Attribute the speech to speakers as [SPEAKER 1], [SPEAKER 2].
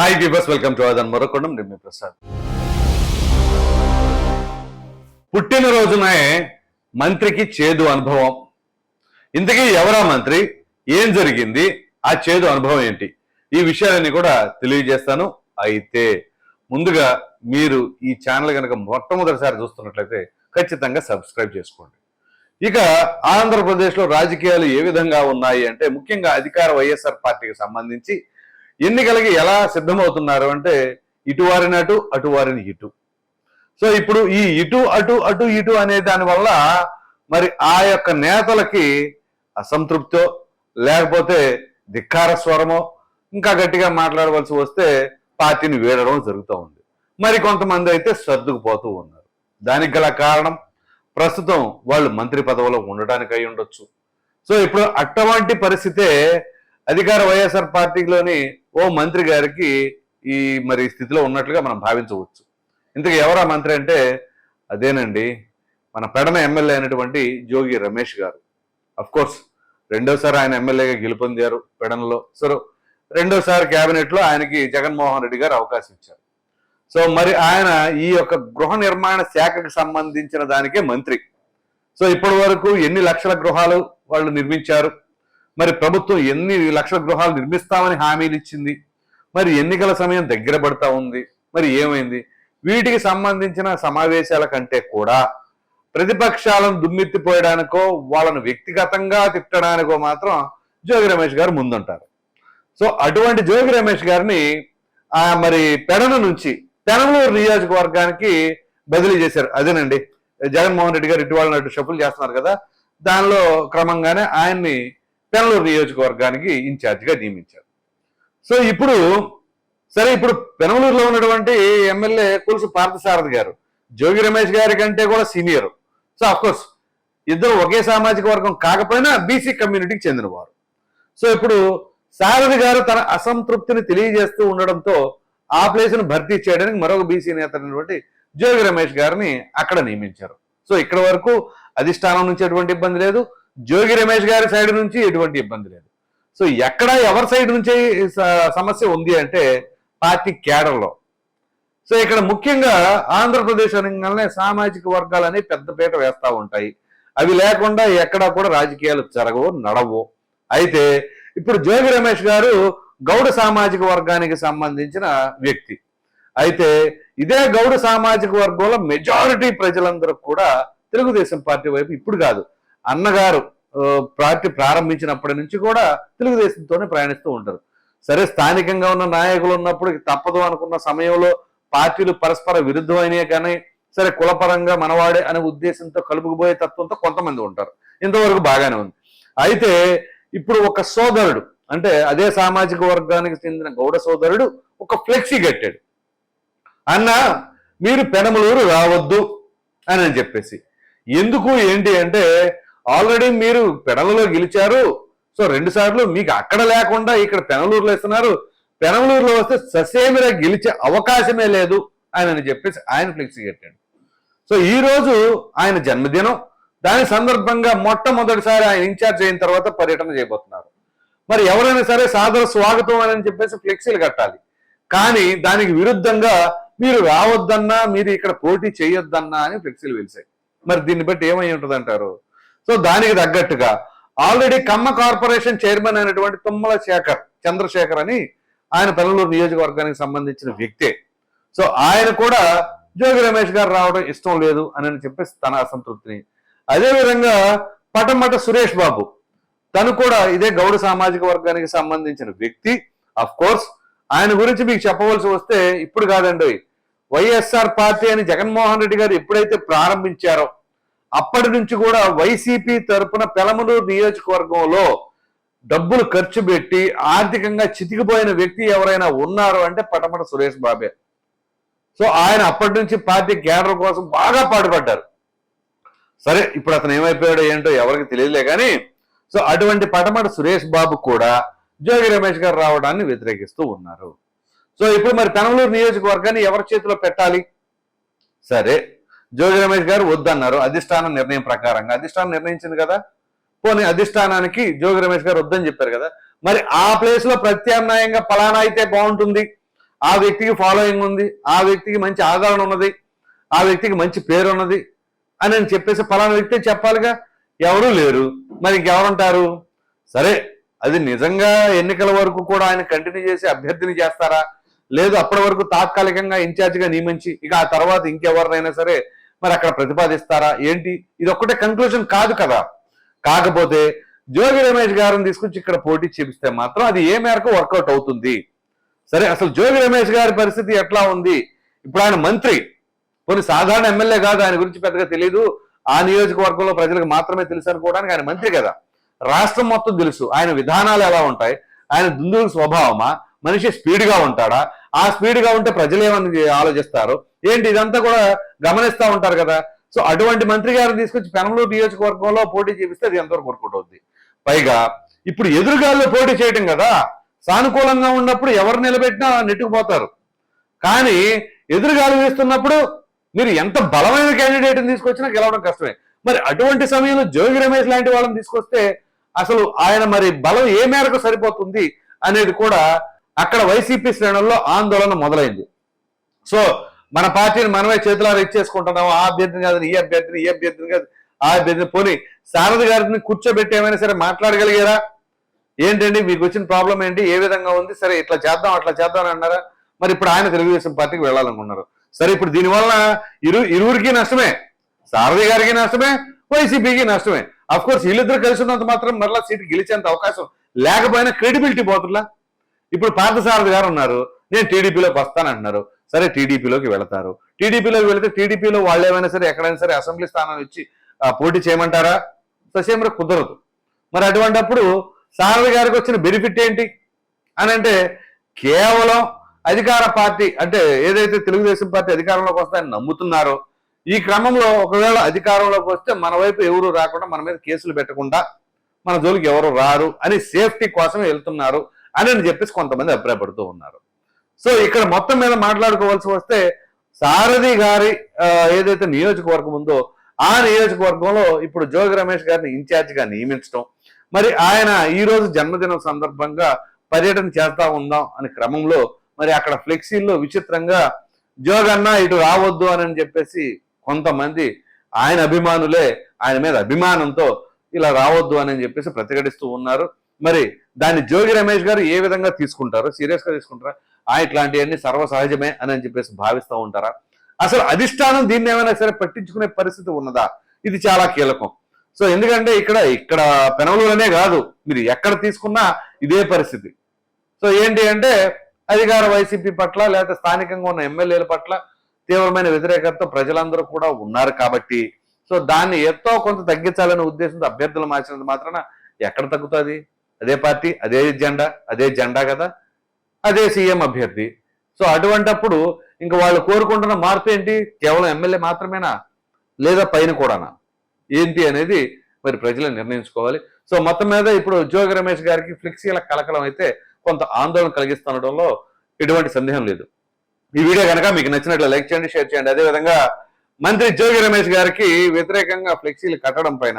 [SPEAKER 1] Hi బీబస్ welcome to అదన్ మరొకొండం నేను ప్రసాద్ ప్రసాద్ పుట్టినరోజునే మంత్రికి చేదు అనుభవం. ఇంతకీ ఎవరా మంత్రి? ఏం జరిగింది? ఆ చేదు అనుభవం ఏంటి? ఈ విషయాలన్నీ కూడా తెలియజేస్తాను. అయితే ముందుగా మీరు ఈ ఛానల్ కనుక మొట్టమొదటిసారి చూస్తున్నట్లయితే ఖచ్చితంగా సబ్స్క్రైబ్ చేసుకోండి. ఇక ఆంధ్రప్రదేశ్లో రాజకీయాలు ఏ విధంగా ఉన్నాయి అంటే ముఖ్యంగా అధికార వైఎస్ఆర్ పార్టీకి సంబంధించి ఎన్నికలకి ఎలా సిద్ధమవుతున్నారు అంటే ఇటు వారిని అటు అటు వారిని ఇటు. సో ఇప్పుడు ఈ ఇటు అటు అటు ఇటు అనే దానివల్ల మరి ఆ యొక్క నేతలకి అసంతృప్తో లేకపోతే ధిక్కార స్వరమో ఇంకా గట్టిగా మాట్లాడవలసి వస్తే పార్టీని వీడడం జరుగుతూ ఉంది. మరి కొంతమంది అయితే సర్దుకుపోతూ ఉన్నారు. దానికి గల కారణం ప్రస్తుతం వాళ్ళు మంత్రి పదవిలో ఉండడానికి అయి ఉండొచ్చు. సో ఇప్పుడు అటువంటి పరిస్థితే అధికార వైఎస్ఆర్ పార్టీలోని ఓ మంత్రి గారికి ఈ మరి స్థితిలో ఉన్నట్లుగా మనం భావించవచ్చు. ఇంతకు ఎవరా మంత్రి అంటే? అదేనండి మన పెడమ ఎమ్మెల్యే అయినటువంటి జోగి రమేష్ గారు. అఫ్ కోర్స్ రెండోసారి ఆయన ఎమ్మెల్యేగా గెలుపొందారు పెడనలో సో రెండోసారి క్యాబినెట్లో ఆయనకి జగన్మోహన్ రెడ్డి గారు అవకాశం ఇచ్చారు. సో మరి ఆయన ఈ యొక్క గృహ నిర్మాణ శాఖకు సంబంధించిన దానికే మంత్రి. సో ఇప్పటి వరకు ఎన్ని లక్షల గృహాలు వాళ్ళు నిర్మించారు? మరి ప్రభుత్వం ఎన్ని లక్షల గృహాలు నిర్మిస్తామని హామీలు ఇచ్చింది? మరి ఎన్నికల సమయం దగ్గర పడతా ఉంది. మరి ఏమైంది? వీటికి సంబంధించిన సమావేశాల కంటే కూడా ప్రతిపక్షాలను దుమ్మెత్తిపోయడానికో వాళ్ళను వ్యక్తిగతంగా తిట్టడానికో మాత్రం జోగి రమేష్ గారు ముందుంటారు. సో అటువంటి జోగి రమేష్ గారిని మరి పెడన నుంచి పెనమలూరు నియోజకవర్గానికి బదిలీ చేశారు. అదేనండి జగన్మోహన్ రెడ్డి గారు ఇటీవల నటు షఫుల్ చేస్తున్నారు కదా. దానిలో క్రమంగానే ఆయన్ని పెనలూరు నియోజకవర్గానికి ఇన్ఛార్జిగా నియమించారు. సో ఇప్పుడు సరే ఇప్పుడు పెనమలూరులో ఉన్నటువంటి ఎమ్మెల్యే కులుసు పార్థసారథి గారు జోగి రమేష్ గారి కంటే కూడా సీనియర్. సో అఫ్కోర్స్ ఇద్దరు ఒకే సామాజిక వర్గం కాకపోయినా బీసీ కమ్యూనిటీకి చెందినవారు. సో ఇప్పుడు సారథి గారు తన అసంతృప్తిని తెలియజేస్తూ ఉండడంతో ఆ ప్లేస్ను భర్తీ చేయడానికి మరొక బీసీ నేత అయినటువంటి జోగి రమేష్ గారిని అక్కడ నియమించారు. సో ఇక్కడ వరకు అధిష్టానం నుంచి ఎటువంటి ఇబ్బంది లేదు. జోగి రమేష్ గారి సైడ్ నుంచి ఎటువంటి ఇబ్బంది లేదు. సో ఎక్కడ ఎవరి సైడ్ నుంచి సమస్య ఉంది అంటే పార్టీ కేడర్లో. సో ఇక్కడ ముఖ్యంగా ఆంధ్రప్రదేశ్ అనగానే సామాజిక వర్గాలని పెద్దపీట వేస్తా ఉంటాయి. అవి లేకుండా ఎక్కడా కూడా రాజకీయాలు జరగవు నడవు. అయితే ఇప్పుడు జోగి రమేష్ గారు గౌడ సామాజిక వర్గానికి సంబంధించిన వ్యక్తి. అయితే ఇదే గౌడ సామాజిక వర్గంలో మెజారిటీ ప్రజలందరూ కూడా తెలుగుదేశం పార్టీ వైపు ఇప్పుడు కాదు. అన్నగారు పార్టీ ప్రారంభించినప్పటి నుంచి కూడా తెలుగుదేశంతోనే ప్రయాణిస్తూ ఉంటారు. సరే స్థానికంగా ఉన్న నాయకులు ఉన్నప్పుడు తప్పదు అనుకున్న సమయంలో పార్టీలు పరస్పర విరుద్ధమైనవి కానీ సరే కులపరంగా మనవాడే అనే ఉద్దేశంతో కలుపుకుపోయే తత్వంతో కొంతమంది ఉంటారు. ఇంతవరకు బాగానే ఉంది. అయితే ఇప్పుడు ఒక సోదరుడు అంటే అదే సామాజిక వర్గానికి చెందిన గౌడ సోదరుడు ఒక ఫ్లెక్సీ కట్టాడు. అన్న మీరు పెనమలూరు రావద్దు అని అని చెప్పేసి. ఎందుకు ఏంటి అంటే ఆల్రెడీ మీరు పెడలలో గెలిచారు. సో రెండు సార్లు మీకు అక్కడ లేకుండా ఇక్కడ పెనలూరులో ఇస్తున్నారు పెనమలూరులో వస్తే ససేమిరా గెలిచే అవకాశమే లేదు ఆయన అని చెప్పేసి ఆయన ఫ్లెక్సీ కట్టాడు. సో ఈ రోజు ఆయన జన్మదినం. దాని సందర్భంగా మొట్టమొదటిసారి ఆయన ఇన్ఛార్జ్ అయిన తర్వాత పర్యటన చేయబోతున్నారు. మరి ఎవరైనా సరే సాదర స్వాగతం అని చెప్పేసి ఫ్లెక్సీలు కట్టాలి. కానీ దానికి విరుద్ధంగా మీరు రావద్దన్నా మీరు ఇక్కడ పోటీ చేయొద్దన్నా అని ఫ్లెక్సీలు వెలిసాయి మరి దీన్ని బట్టి ఏమై ఉంటుంది అంటారు సో దానికి తగ్గట్టుగా ఆల్రెడీ కమ్మ కార్పొరేషన్ చైర్మన్ అయినటువంటి తుమ్మల శేఖర్ చంద్రశేఖర్ అని ఆయన పెనలూరు నియోజకవర్గానికి సంబంధించిన వ్యక్తే. సో ఆయన కూడా జోగి రమేష్ గారు రావడం ఇష్టం లేదు అని చెప్పేసి తన అసంతృప్తిని. అదేవిధంగా పటమట సురేష్ బాబు తను కూడా ఇదే గౌడ సామాజిక వర్గానికి సంబంధించిన వ్యక్తి. అఫ్ కోర్స్ ఆయన గురించి మీకు చెప్పవలసి వస్తే ఇప్పుడు కాదండి వైఎస్ఆర్ పార్టీ అని జగన్మోహన్ రెడ్డి గారు ఎప్పుడైతే ప్రారంభించారో అప్పటి నుంచి కూడా వైసీపీ తరపున పెలమలూరు నియోజకవర్గంలో డబ్బులు ఖర్చు పెట్టి ఆర్థికంగా చితికిపోయిన వ్యక్తి ఎవరైనా ఉన్నారు అంటే పటమట సురేష్ బాబే. సో ఆయన అప్పటి నుంచి పార్టీ కేడర్ కోసం బాగా పాటుపడ్డారు. సరే ఇప్పుడు అతను ఏమైపోయాడో ఏంటో ఎవరికి తెలియలే కానీ సో అటువంటి పటమట సురేష్ బాబు కూడా జోగి రమేష్ గారు రావడాన్ని వ్యతిరేకిస్తూ ఉన్నారు. సో ఇప్పుడు మరి పెనమలూరు నియోజకవర్గాన్ని ఎవరి చేతిలో పెట్టాలి? సరే జోగి రమేష్ గారు వద్దన్నారు. అధిష్టానం నిర్ణయం ప్రకారంగా. అధిష్టానం నిర్ణయించింది కదా? పోనీ అధిష్టానానికి జోగి రమేష్ గారు వద్దని చెప్పారు కదా? మరి ఆ ప్లేస్లో ప్రత్యామ్నాయంగా ఫలానా అయితే బాగుంటుంది. ఆ వ్యక్తికి ఫాలోయింగ్ ఉంది. ఆ వ్యక్తికి మంచి ఆదరణ ఉన్నది. ఆ వ్యక్తికి మంచి పేరు ఉన్నది అని అని చెప్పేసి ఫలానా వ్యక్తి చెప్పాలిగా? ఎవరూ లేరు. మరి ఇంకెవరుంటారు? సరే అది నిజంగా ఎన్నికల వరకు కూడా ఆయన కంటిన్యూ చేసి అభ్యర్థిని చేస్తారా? లేదు అప్పటి వరకు తాత్కాలికంగా ఇన్ఛార్జిగా నియమించి ఇక ఆ తర్వాత ఇంకెవరినైనా సరే మరి అక్కడ ప్రతిపాదిస్తారా? ఏంటి? ఇది ఒక్కటే కంక్లూజన్ కాదు కదా. కాకపోతే జోగి రమేష్ గారిని తీసుకొచ్చి ఇక్కడ పోటీ చేపిస్తే మాత్రం అది ఏ మేరకు వర్కౌట్ అవుతుంది? సరే అసలు జోగి రమేష్ గారి పరిస్థితి ఎట్లా ఉంది? ఇప్పుడు ఆయన మంత్రి. కొన్ని సాధారణ ఎమ్మెల్యే కాదు ఆయన గురించి పెద్దగా తెలియదు ఆ నియోజకవర్గంలో ప్రజలకు మాత్రమే తెలుసు అనుకోవడానికి ఆయన మంత్రి కదా. రాష్ట్రం మొత్తం తెలుసు. ఆయన విధానాలు ఎలా ఉంటాయి? ఆయన దుందుల స్వభావమా? మనిషి స్పీడ్గా ఉంటాడా? ఆ స్పీడ్గా ఉంటే ప్రజలు ఏమని ఆలోచిస్తారు? ఏంటి ఇదంతా కూడా గమనిస్తా ఉంటారు కదా. సో అటువంటి మంత్రి గారిని తీసుకొచ్చి పెనంలూరు నియోజకవర్గంలో పోటీ చేపిస్తే అది ఎంతవరకు వర్కౌట్ అవుద్ది పైగా ఇప్పుడు ఎదురుగాల్లో పోటీ చేయటం కదా. సానుకూలంగా ఉన్నప్పుడు ఎవరు నిలబెట్టినా నెట్టుకుపోతారు. కానీ ఎదురుగాలు వేస్తున్నప్పుడు మీరు ఎంత బలమైన క్యాండిడేట్ని తీసుకొచ్చినా గెలవడం కష్టమే. మరి అటువంటి సమయంలో జోగి రమేష్ లాంటి వాళ్ళని తీసుకొస్తే అసలు ఆయన మరి బలం ఏ మేరకు సరిపోతుంది అనేది కూడా అక్కడ వైసీపీ శ్రేణుల్లో ఆందోళన మొదలైంది. సో మన పార్టీని మనమే చేతులారా ఇచ్చేసుకుంటున్నాం. ఆ అభ్యర్థిని కాదు ఈ అభ్యర్థిని ఈ అభ్యర్థిని కాదు ఆ అభ్యర్థిని. పోనీ శారద గారిని కూర్చోబెట్టి ఏమైనా సరే మాట్లాడగలిగారా? ఏంటండి మీకు వచ్చిన ప్రాబ్లం ఏంటి? ఏ విధంగా ఉంది? సరే ఇట్లా చేద్దాం అట్లా చేద్దాం అని అన్నారా? మరి ఇప్పుడు ఆయన తెలుగుదేశం పార్టీకి వెళ్ళాలనుకున్నారు. సరే ఇప్పుడు దీనివల్ల ఇరు ఇరువురికి నష్టమే సారథి గారికి నష్టమే వైసీపీకి నష్టమే. అఫ్ కోర్స్ వీళ్ళిద్దరు కలిసి ఉన్నంత మాత్రం మరలా సీటు గెలిచేంత అవకాశం లేకపోయినా క్రెడిబిలిటీ పోతుందా? ఇప్పుడు పార్థసారథి గారు ఉన్నారు నేను టీడీపీలోకి వస్తానంటున్నారు. సరే టీడీపీలోకి వెళతారు. టీడీపీలోకి వెళితే టీడీపీలో వాళ్ళు ఏమైనా సరే ఎక్కడైనా సరే అసెంబ్లీ స్థానాలు ఇచ్చి ఆ, పోటీ చేయమంటారా? ససేమరా కుదరదు. మరి అటువంటప్పుడు సారథి గారికి వచ్చిన బెనిఫిట్ ఏంటి? అని అంటే కేవలం అధికార పార్టీ అంటే ఏదైతే తెలుగుదేశం పార్టీ అధికారంలోకి వస్తాయని నమ్ముతున్నారో ఈ క్రమంలో ఒకవేళ అధికారంలోకి వస్తే మన వైపు ఎవరు రాకుండా మన మీద కేసులు పెట్టకుండా మన జోలికి ఎవరు రారు అని సేఫ్టీ కోసం వెళ్తున్నారు అని అని చెప్పేసి కొంతమంది అభిప్రాయపడుతూ ఉన్నారు. సో ఇక్కడ మొత్తం మీద మాట్లాడుకోవాల్సి వస్తే సారథి గారి ఏదైతే నియోజకవర్గం ఉందో ఆ నియోజకవర్గంలో ఇప్పుడు జోగి రమేష్ గారిని ఇన్ఛార్జిగా నియమించడం మరి ఆయన ఈ రోజు జన్మదినం సందర్భంగా పర్యటన చేస్తా ఉందాం అనే క్రమంలో మరి అక్కడ ఫ్లెక్సీల్లో విచిత్రంగా జోగన్న ఇటు రావద్దు అని చెప్పేసి కొంతమంది ఆయన అభిమానులే ఆయన మీద అభిమానంతో ఇలా రావద్దు అని చెప్పేసి ప్రతిఘటిస్తూ ఉన్నారు. మరి దాన్ని జోగి రమేష్ గారు ఏ విధంగా తీసుకుంటారు? సీరియస్గా తీసుకుంటారా? ఆ ఇట్లాంటివన్నీ సర్వసహజమే అని అని చెప్పేసి భావిస్తూ ఉంటారా? అసలు అధిష్టానం దీన్ని ఏమైనా సరే పట్టించుకునే పరిస్థితి ఉన్నదా? ఇది చాలా కీలకం. సో ఎందుకంటే ఇక్కడ ఇక్కడ పెనవలూరునే కాదు మీరు ఎక్కడ తీసుకున్నా ఇదే పరిస్థితి. సో ఏంటి అంటే అధికార వైసీపీ పట్ల లేకపోతే స్థానికంగా ఉన్న ఎమ్మెల్యేల పట్ల తీవ్రమైన వ్యతిరేకతతో ప్రజలందరూ కూడా ఉన్నారు కాబట్టి సో దాన్ని ఎంతో కొంత తగ్గించాలనే ఉద్దేశంతో అభ్యర్థులు మార్చినది మాత్రాన ఎక్కడ తగ్గుతుంది? అదే పార్టీ అదే జెండా అదే జెండా కదా అదే సీఎం అభ్యర్థి. సో అటువంటప్పుడు ఇంకా వాళ్ళు కోరుకుంటున్న మార్పు ఏంటి? కేవలం ఎమ్మెల్యే మాత్రమేనా? లేదా పైన కూడానా? ఏంటి అనేది మరి ప్రజలు నిర్ణయించుకోవాలి. సో మొత్తం మీద ఇప్పుడు జోగి రమేష్ గారికి ఫ్లెక్సీల కలకలం అయితే కొంత ఆందోళన కలిగిస్తుండడంలో ఎటువంటి సందేహం లేదు. ఈ వీడియో కనుక మీకు నచ్చినట్లు లైక్ చేయండి షేర్ చేయండి. అదేవిధంగా మంత్రి జోగి రమేష్ గారికి వ్యతిరేకంగా ఫ్లెక్సీలు కట్టడం పైన